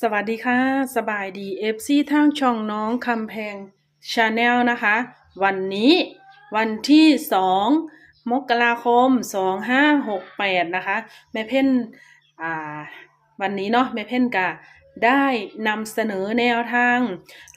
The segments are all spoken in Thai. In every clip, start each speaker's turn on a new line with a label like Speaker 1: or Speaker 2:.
Speaker 1: สวัสดีค่ะ สบายดีเอฟซีทางช่องน้องคำแพงชาแนลนะคะ วันนี้วันที่สองมกราคมสองห้าหกแปดนะคะ แม่เพ่นอ่าวันนี้เนาะแม่เพ่นกะ ได้นำเสนอแนวทาง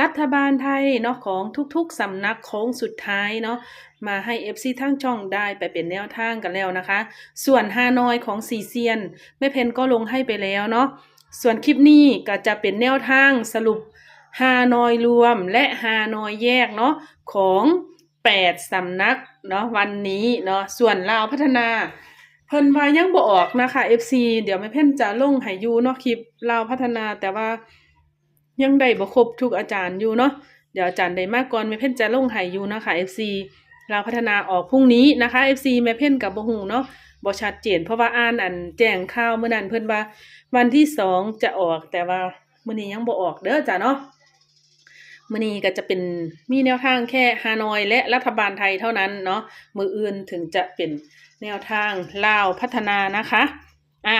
Speaker 1: รัฐบาลไทยเนาะของทุกๆสำนักโค้งสุดท้ายเนาะมาให้ FC ทั้งช่องได้ไปเป็นแนวทางกันแล้วนะคะ ส่วนฮานอยของซีเซียนแม่เพนก็ลงให้ไปแล้วเนาะส่วนคลิปนี้ก็จะเป็นแนวทางสรุปฮานอยรวมและฮานอยแยกเนาะของ 8สำนักเนาะวันนี้เนาะส่วนลาวพัฒนา พิ่นว่ายังบ่ออกนะคะ FC เดี๋ยวแม่เพ่นจะลงให้อยู่เนาะคลิปลาพัฒนาแต่ว่ายังได้บ่ครบทุกอาจารย์อยู่เนาะเดี๋ยวอาจารย์ได้มากก่อนแม่เพ่นจะลงให้อยู่นะคะ FC ลาพัฒนาออกพรุ่งนี้นะคะ FC แม่เพ่นกับบ่ฮู้เนาะบ่ชัดเจนเพราะว่าอ่านอันแจ้งข่าวเมื่อนั้นเพิ่นว่าวันที่สองจะออกแต่ว่ามื้อนี้ยังบ่ออกเด้อจ้ะเนาะมื้อนี้ก็จะเป็นมีแนวทางแค่ฮานอยและรัฐบาลไทยเท่านั้นเนาะมืออื่นถึงจะเป็น แนวทางลาวพัฒนานะคะอะ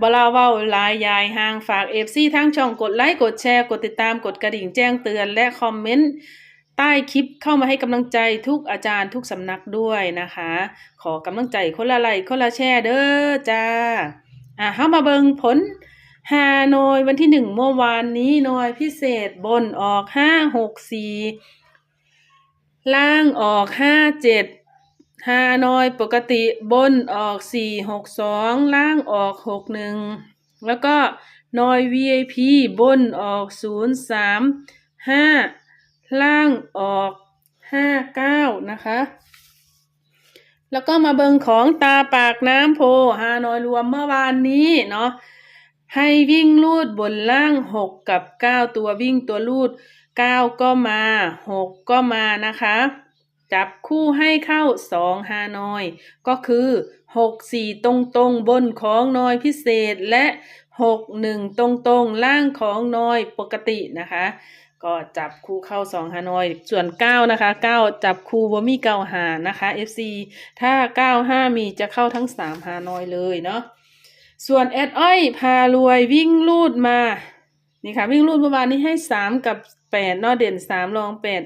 Speaker 1: บลาเว้าลายยายห่างฝาก FC ทางช่องกดไลค์กดแชร์กดติดตามกดกระดิ่งแจ้งเตือนและคอมเมนต์ใต้คลิปเข้ามาให้กำลังใจทุกอาจารย์ทุกสำนักด้วยนะคะ ขอกำลังใจคนละไลค์คนละแชร์เด้อจ้าอะเข้ามาเบิงผลฮานอยวันที่หนึ่งเมื่อวานนี้นอยพิเศษบนออกห้าหกสี่ล่างออกห้าเจ็ด ฮานอยปกติบนออกสี่หกสองล่างออกหกหนึ่งแล้วก็นอย VIP บนออกศูนย์สามห้าล่างออกห้าเก้านะคะ แล้วก็มาเบิงของตาปากน้ำโพฮานอยรวมเมื่อวานนี้เนาะให้วิ่งลูดบนล่างหกกับเก้าตัววิ่งตัวลูดเก้าก็มาหกก็มานะคะ จับคู่ให้เข้าสองฮานอย ก็คือหกสี่ตรงตรงบนของนอยพิเศษและหกหนึ่งตรงตรงล่างของนอยปกตินะคะ ก็จับคู่เข้าสองฮานอย ส่วนเก้านะคะเก้าจับคู่บ่มีเก้าหานะคะ FC ถ้าเก้าห้ามีจะเข้าทั้งสามฮานอยเลยเนาะส่วนแอดอ้อยพารวยวิ่งลูดมานี่ค่ะวิ่งลูดเมื่อวานนี้ให้สามกับแปดเนาะเด่นสามรองแปด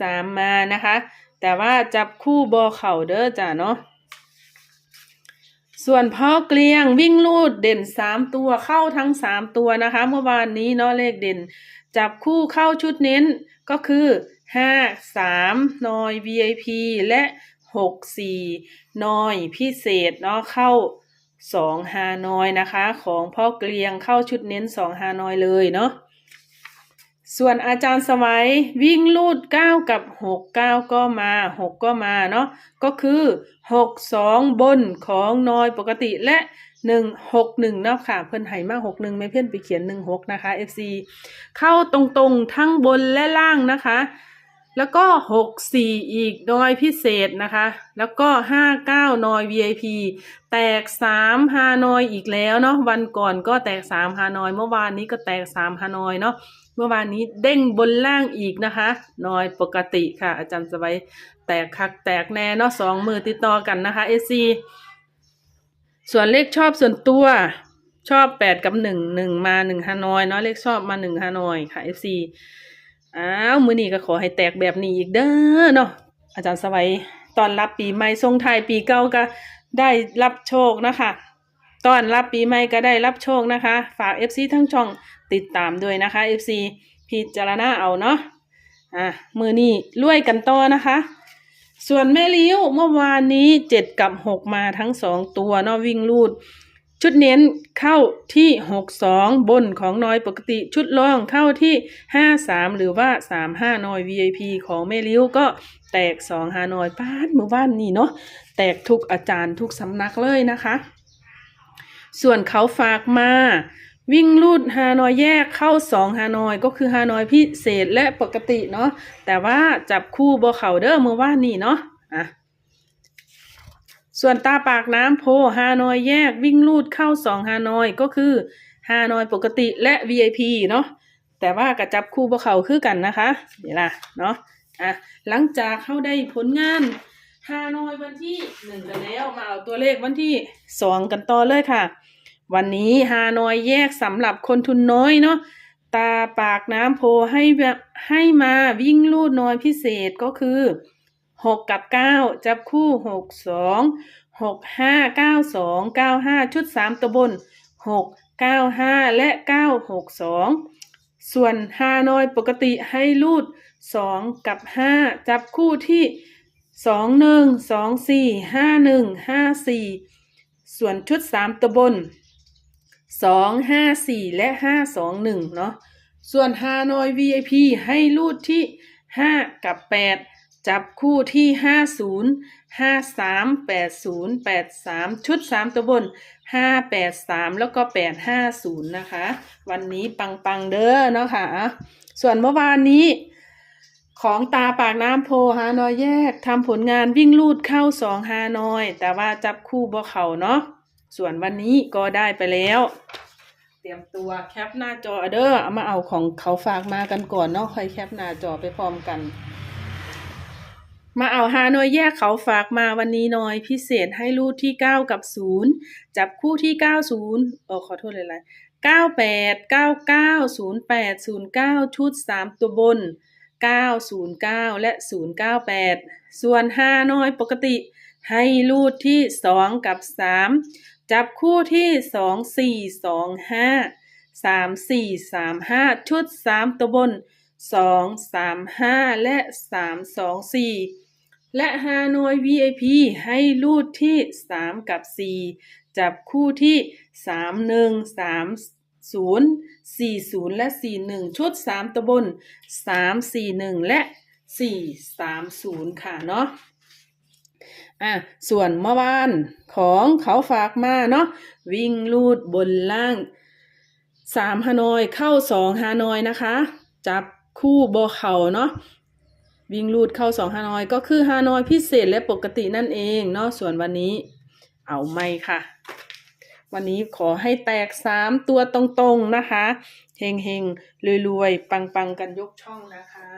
Speaker 1: สามมานะคะ แต่ว่าจับคู่บอเข่าเด้อจ้ะเนาะส่วนพ่อเกลียงวิ่งลูดเด่นสามตัวเข้าทั้งสามตัวนะคะ เมื่อวานนี้เนาะเลขเด่น จับคู่เข้าชุดเน้นก็คือห้าสามนอย VIP และหกสี่นอยพิเศษเนาะเข้าสองฮานอยนะคะ ของพ่อเกลียงเข้าชุดเน้นสองฮานอยเลยเนาะ ส่วนอาจารย์สวัยวิ่งลูดเก้ากับหกเก้าก็มาหกก็มาเนาะก็คือหกสองบนของนอยปกติและหนึ่งหกหนึ่งเนาะค่ะ เพิ่อนไห้มาหกหนึ่งไม่เพื่อนไปเขียนหนึ่งหกนะคะ FC เข้าตรงๆ ทั้งบนและล่างนะคะ แล้วก็หกสี่อีกนอยพิเศษนะคะ แล้วก็ห้าเก้านอย VIP แตกสามฮานอยอีกแล้วเนาะวันก่อนก็แตกสามฮานอย เมื่อวานนี้ก็แตกสามฮานอยเนาะ เมื่อวานนี้เด้งบนล่างอีกนะคะนอยปกติค่ะ อาจารย์สบายแตกคักแตกแน่เนาะสองมือติดต่อกันนะคะ SC ส่วนเลขชอบส่วนตัวชอบแปดกับหนึ่งหนึ่งมาหนึ่งฮานอยเนาะเลขชอบมาหนึ่งฮานอยค่ะ FC อ้าวมือนี้ก็ขอให้แตกแบบนี้อีกเด้อเนาะอาจารย์สวัยตอนรับปีใหม่ทรงไทยปีเก่าก็ได้รับโชคนะคะ ต้อนรับปีใหม่ก็ได้รับโชคนะคะ ฝาก FC ทั้งช่องติดตามด้วยนะคะ FC พิจารณาเอาเนาะอะมือนี้รวยกันต่อนะคะ ส่วนแม่ลิ้วเมื่อวานนี้เจ็ดกับหกมาทั้งสองตัวเนาะวิ่งลูด ชุดเน้นเข้าที่หกสองบนของน้อยปกติชุดล่องเข้าที่ห้าสามหรือว่าสามห้าน้อย VIP ของแม่ลิ้วก็แตกสองฮานอยป้าดเมื่อวานนี้เนาะแตกทุกอาจารย์ทุกสำนักเลยนะคะ ส่วนเขาฝากมา วิ่งลูดฮานอยแยกเข้าสองฮานอยก็คือฮานอยพิเศษและปกติเนาะแต่ว่าจับคู่บอเขาเด้อเมื่อว่านนี้เนาะอะส่วนตาปากน้ำโพฮานอยแยกวิ่งลูดเข้าสองฮานอยก็คือฮานอยปกติและ VIP เนาะแต่ว่ากระจับคู่พวกเขาคือกันนะคะนี่ล่ะเนาะอะหลังจากเข้าได้ผลงาน ฮานอยวันที่หนึ่งกันแล้วมาเอาตัวเลขวันที่สองกันต่อเลยค่ะ วันนี้ฮานอยแยกสำหรับคนทุนน้อยเนาะตาปากน้ำโพให้แบบให้มาวิ่งลูดน้อยพิเศษก็คือหกกับเก้าจับคู่หกสองหกห้าเก้าสองเก้าห้าชุดสามตัวบนหกเก้าห้าและเก้าหกสองส่วนฮานอยปกติให้ลูดสองกับห้าจับคู่ที่ สองหนึ่งสองสี่ห้าหนึ่งห้าสี่ส่วนชุดสามตัวบนสองห้าสี่และห้าสองหนึ่งเนาะส่วนฮานอย VIP ให้รูดที่ห้ากับแปดจับคู่ที่ห้าศูนย์ห้าสามแปดศูนย์แปดสามชุดสามตัวบนห้าแปดสามแล้วก็แปดห้าศูนย์นะคะ วันนี้ปังปังๆเด้อเนาะค่ะส่วนเมื่อวานนี้ ของตาปากน้ำโพฮานอยแยกทำผลงานวิ่งลูดเข้าสองฮานอย แต่ว่าจับคู่บ่เขาเนาะส่วนวันนี้ก็ได้ไปแล้ว เตรียมตัวแคปหน้าจอเด้อเอามาเอาของเขาฝากมากันก่อนเนาะค่อยแคปหน้าจอไปพร้อมกัน มาเอาฮานอยแยกเขาฝากมาวันนี้หน่อยพิเศษให้รูดที่เก้ากับศูนย์จับคู่ที่เก้าศูนย์เออขอโทษเลยละเก้าแปดเก้าเก้าศูนย์แปดศูนย์เก้าชุดสามตัวบน 909 และ 098 ส่วน 5 น้อยปกติ ให้รูดที่ 2 กับ 3 จับคู่ที่ 2 4 2 5 3 4 3 5 ชุด 3 ตัวบน 2 3 5 และ 3 2 4 และฮานอย VIP ให้รูดที่ 3 กับ 4 จับคู่ที่ 3 1 3 หนึ่งสามศูนย์สี่ศูนย์และสี่หนึ่งชุดสามตัวบนสามสี่หนึ่งและสี่สามศูนย์ค่ะเนาะอะส่วนเมื่อวานของเขาฝากมาเนาะวิ่งลูดบนล่างสามฮานอยเข้าสองฮานอยนะคะ จับคู่โบเขาเนาะวิ่งลูดเข้าสองฮานอยก็คือฮานอยพิเศษและปกตินั่นเองเนาะส่วนวันนี้เอาไม่ค่ะ วันนี้ขอให้แตกสามตัวตรงๆนะคะเฮงเฮงรวยๆ ปังๆ กันยกช่องนะคะ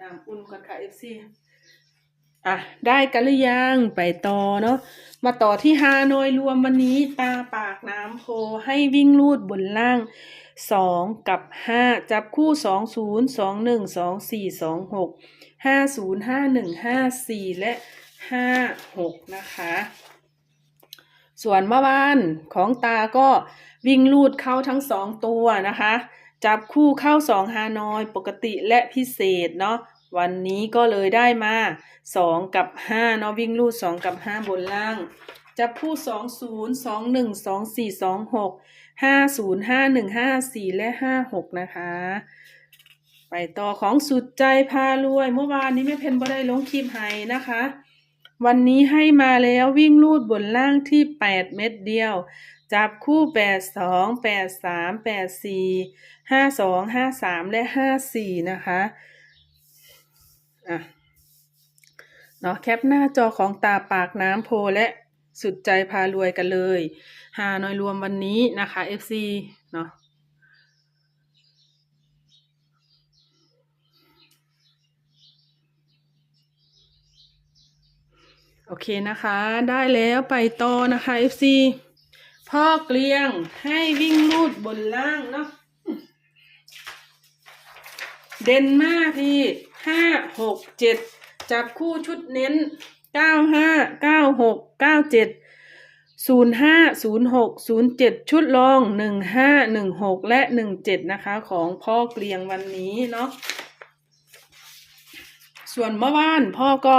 Speaker 1: น้ำอุ่นก่อนค่ะ FC อะ ได้กันหรือยังไปต่อเนาะมาต่อที่ฮานอยรวมวันนี้ตาปากน้ำโพให้วิ่งลูดบนล่าง สองกับห้าจับคู่สองศูนย์สองหนึ่งสองสี่สองหกห้าศูนย์ห้าหนึ่งห้าสี่และห้าหกนะคะส่วนเมื่อวานของตาก็วิ่งลูดเข้าทั้งสองตัวนะคะ จับคู่เข้าสองฮานอยปกติและพิเศษเนาะวันนี้ก็เลยได้มาสองกับห้าเนาะวิ่งลูดสองกับห้าบนล่าง จับคู่สองศูนย์สองหนึ่งสองสี่สองหกห้าศูนย์ห้าหนึ่งห้าสี่และห้าหกนะคะ ไปต่อของสุดใจพารวย เมื่อวานนี้แม่เพนบ่ได้ลงคลิปให้นะคะ วันนี้ให้มาแล้ววิ่งลูดบนล่างที่แปดเม็ดเดียว จับคู่แปดสองแปดสามแปดสี่ห้าสองห้าสามและห้าสี่นะคะอะเนาะแคปหน้าจอของตาปากน้ำโพและ สุดใจพารวยกันเลยหาหน่อยรวมวันนี้นะคะ FC เนาะโอเคนะคะ ได้แล้วไปต่อนะคะ FC พ่อเกลียงให้วิ่งลูดบนล่างเนาะเด่นมากพี่ห้าหกเจ็ดจับคู่ชุดเน้นเก้าห้าเก้า เจ็ดศูนย์ห้าศูนย์หกศูนย์เจ็ดชุดรองหนึ่งห้าหนึ่งหกและหนึ่งเจ็ดนะคะของพ่อเกลียงวันนี้เนาะส่วนเมื่อวานพ่อก็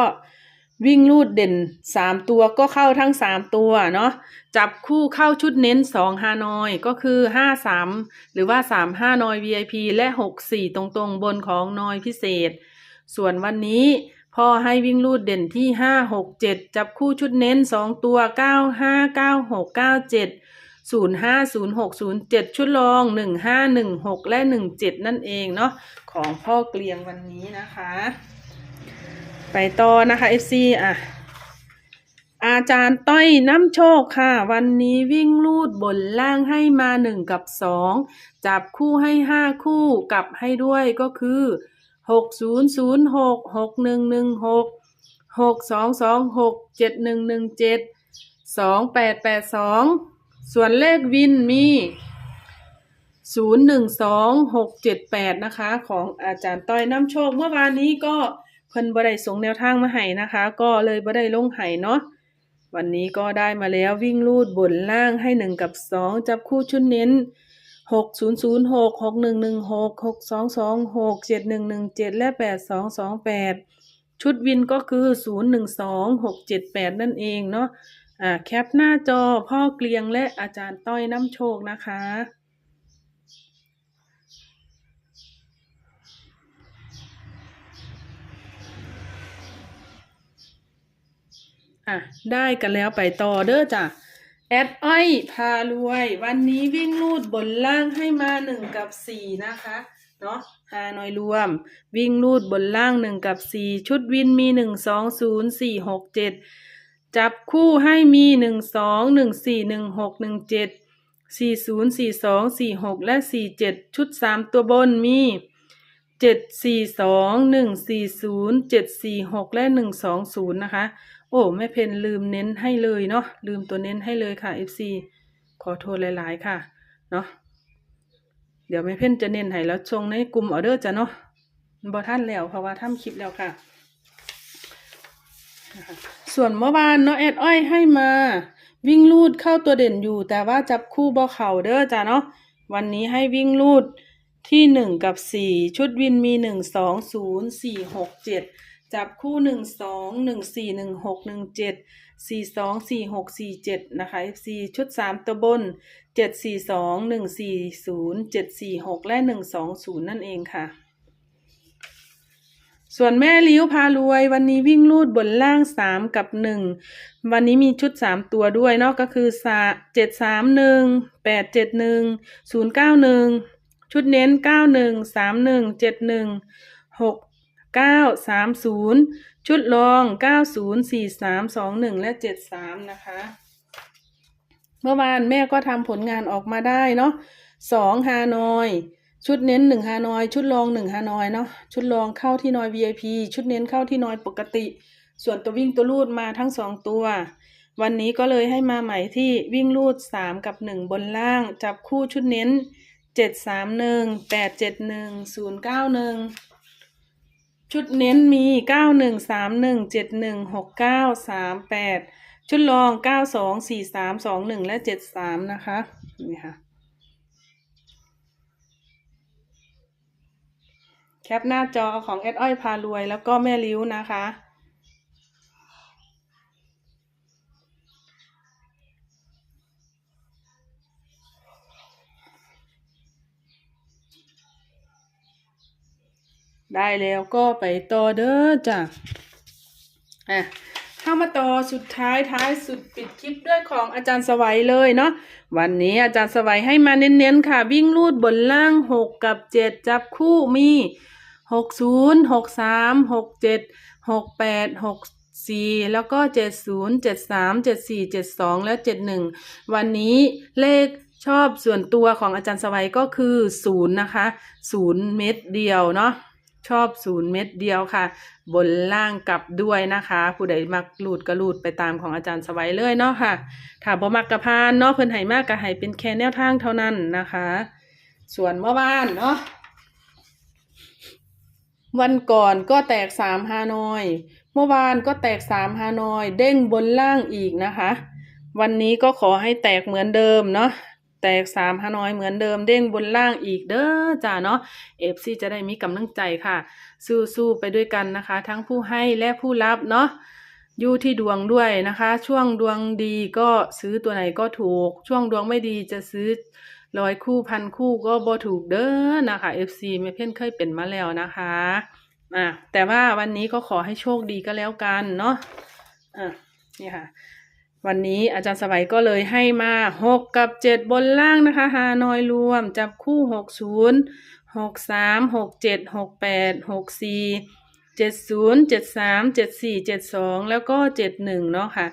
Speaker 1: วิ่งลูดเด่นสามตัวก็เข้าทั้งสามตัวเนาะจับคู่เข้าชุดเน้นสองฮานอยก็คือห้าสามหรือว่าสามห้านอย VIP และหกสี่ตรงๆบนของนอยพิเศษ ส่วนวันนี้ พ่อให้วิ่งลูดเด่นที่ห้าหกเจ็ดจับคู่ชุดเน้นสองตัวเก้าห้าเก้าหกเก้าเจ็ดศูนย์ห้าศูนย์หกศูนย์เจ็ดชุดรองหนึ่งห้าหนึ่งหกและหนึ่งเจ็ดนั่นเองเนาะของพ่อเกลียงวันนี้นะคะ ไปต่อนะคะ FC อะอาจารย์ต้อยน้ำโชคค่ะ วันนี้วิ่งลูดบนล่างให้มาหนึ่งกับสองจับคู่ให้ห้าคู่กลับให้ด้วยก็คือ หกศูนย์ศูนย์หกหกหนึ่งหนึ่งหกหกสองสองหกเจ็ดหนึ่งหนึ่งเจ็ดสองแปดแปดสองส่วนเลขวินมีศูนย์หนึ่งสองหกเจ็ดแปดนะคะ ของอาจารย์ต้อยน้ำโชค เมื่อวานนี้ก็เพิ่นบ่ได้ส่งแนวทางมาให้นะคะ ก็เลยบ่ได้ลงให้เนาะวันนี้ก็ได้มาแล้ววิ่งลูดบนล่างให้หนึ่งกับสองจับคู่ชุดเน้น หกศูนย์ศูนย์หกหกหนึ่งหนึ่งหกหกสองสองหกเจ็ดหนึ่งหนึ่งเจ็ดและแปดสองสองแปดชุดวินก็คือศูนย์หนึ่งสองหกเจ็ดแปดนั่นเองเนาะอ่าแคปหน้าจอพ่อเกลียงและอาจารย์ต้อยน้ำโชคนะคะอะได้กันแล้วไปต่อเด้อจ้ะ แอดอ้อยพารวย วันนี้วิ่งลูดบนล่างให้มาหนึ่งกับสี่นะคะเนาะฮาหน่อยรวม วิ่งลูดบนล่างหนึ่งกับสี่ชุดวินมีหนึ่งสองศูนย์สี่หกเจ็ดจับคู่ให้มีหนึ่งสองหนึ่งสี่หนึ่งหกหนึ่งเจ็ดสี่ศูนย์สี่สองสี่หกและสี่เจ็ดชุดสามตัวบนมีเจ็ดสี่สองหนึ่งสี่ศูนย์เจ็ดสี่หกและหนึ่งสองศูนย์นะคะ โอ้แม่เพนลืมเน้นให้เลยเนาะลืมตัวเน้นให้เลยค่ะ FC ขอโทษหลาย ๆ ค่ะ เนาะเดี๋ยวแม่เพนจะเน้นให้แล้วชงในกลุ่มออเดอร์จ้ะเนาะบอท่านแล้วเพราะว่าทำคลิปแล้วค่ะ ส่วนเมื่อวานเนาะแอดอ้อยให้มา วิ่งลูดเข้าตัวเด่นอยู่ แต่ว่าจับคู่บอเข่าเด้อจ้ะเนาะวันนี้ให้วิ่งลูดที่หนึ่งกับสี่ชุดวินมีหนึ่งสองศูนย์สี่หกเจ็ด จับคู่หนึ่งสองหนึ่งสี่หนึ่งหกหนึ่งเจ็ดสี่สองสี่หกสี่เจ็ดนะคะ FC ชุดสามตัวบนเจ็ดสี่สองหนึ่งสี่ศูนย์เจ็ดสี่หกและหนึ่งสองศูนย์นั่นเองค่ะ ส่วนแม่ลิ้วพารวย วันนี้วิ่งลูดบนล่างสามกับหนึ่งวันนี้มีชุดสามตัวด้วยเนาะก็คือสาเจ็ดสามหนึ่งแปดเจ็ดหนึ่งศูนย์เก้าหนึ่งชุดเน้นเก้าหนึ่งสามหนึ่งเจ็ดหนึ่งหก 930 ชุดรอง 904321 และ 73 นะคะ เมื่อวานแม่ก็ทำผลงานออกมาได้เนาะ2ฮานอย ชุดเน้น1ฮานอย ชุดรอง1ฮานอยเนาะ ชุดรองเข้าที่นอย VIP ชุดเน้นเข้าที่นอยปกติ ส่วนตัววิ่งตัวลูดมาทั้ง 2 ตัว วันนี้ก็เลยให้มาใหม่ที่วิ่งลูด 3 กับ 1 บนล่าง จับคู่ชุดเน้น 731 871 091 ชุดเน้นมีเก้าหนึ่งสามหนึ่งเจ็ดหนึ่งหกเก้าสามแปดชุดรองเก้าสองสี่สามสองหนึ่งและเจ็ดสามนะคะ นี่ค่ะ แคปหน้าจอของแอดอ้อยพารวยแล้วก็แม่ริ้วนะคะ ได้แล้วก็ไปต่อเด้อจ้ะอะเข้ามาต่อสุดท้ายท้ายสุดปิดคลิปด้วยของอาจารย์สวัยเลยเนาะวันนี้อาจารย์สวัยให้มาเน้นๆค่ะ วิ่งลูดบนล่างหกกับเจ็ดจับคู่มีหกศูนย์หกสามหกเจ็ดหกแปดหกสี่แล้วก็เจ็ดศูนย์เจ็ดสามเจ็ดสี่เจ็ดสองและเจ็ดหนึ่งวันนี้เลขชอบส่วนตัวของอาจารย์สวัยก็คือศูนย์นะคะศูนย์เม็ดเดียวเนาะ ชอบศูนย์เม็ดเดียวค่ะ บนล่างกลับด้วยนะคะ ผู้ใดมักลูดก็ลูดไปตามของอาจารย์สวัยเลยเนาะค่ะถ้าบ่มักกระพานเนาะเพิ่นให้มากก็ให้เป็นแค่แนวทางเท่านั้นนะคะ ส่วนเมื่อวานเนาะวันก่อนก็แตกสามฮานอย เมื่อวานก็แตกสามฮานอย เด้งบนล่างอีกนะคะ วันนี้ก็ขอให้แตกเหมือนเดิมเนาะ แตกสามฮานอยเหมือนเดิมเด้งบนล่างอีกเด้อจ้าเนาะเอฟซีจะได้มีกำลังใจค่ะ สู้ๆไปด้วยกันนะคะ ทั้งผู้ให้และผู้รับเนาะอยู่ที่ดวงด้วยนะคะ ช่วงดวงดีก็ซื้อตัวไหนก็ถูก ช่วงดวงไม่ดีจะซื้อร้อยคู่พันคู่ก็บ่ถูกเด้อนะคะ FC ไม่เพ่นเคยเป็นมาแล้วนะคะอะแต่ว่าวันนี้ก็ขอให้โชคดีก็แล้วกันเนาะอะนี่ค่ะ วันนี้อาจารย์สวัยก็เลยให้มาหกกับเจ็ดบนล่างนะคะฮานอยรวมจับคู่หกศูนย์หกสามหกเจ็ดหกแปดหกสี่เจ็ดศูนย์เจ็ดสามเจ็ดสี่เจ็ดสองแล้วก็เจ็ดหนึ่งเนาะค่ะ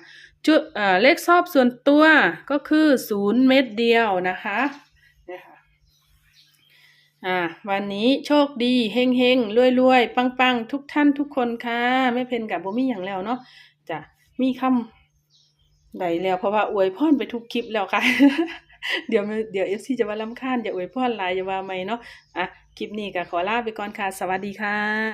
Speaker 1: จุดเอ่อเลขชอบส่วนตัวก็คือศูนย์เม็ดเดียวนะคะอ่าวันนี้โชคดีเฮงเฮงรวยรวยปังปังทุกท่านทุกคนค่ะแม่เพนกับบ่มีหยังแล้วเนาะจ้ะมีคำ ไดแล้วเพราะว่าอวยพรไปทุกคลิปแล้วค่ะ เดี๋ยวเดี๋ยวเอฟซีจะว่าลำคาญอย่าอวยพรหลายอย่าว่าใหม่เนาะอะคลิปนี้ก็ขอลาไปก่อนค่ะ สวัสดีค่ะ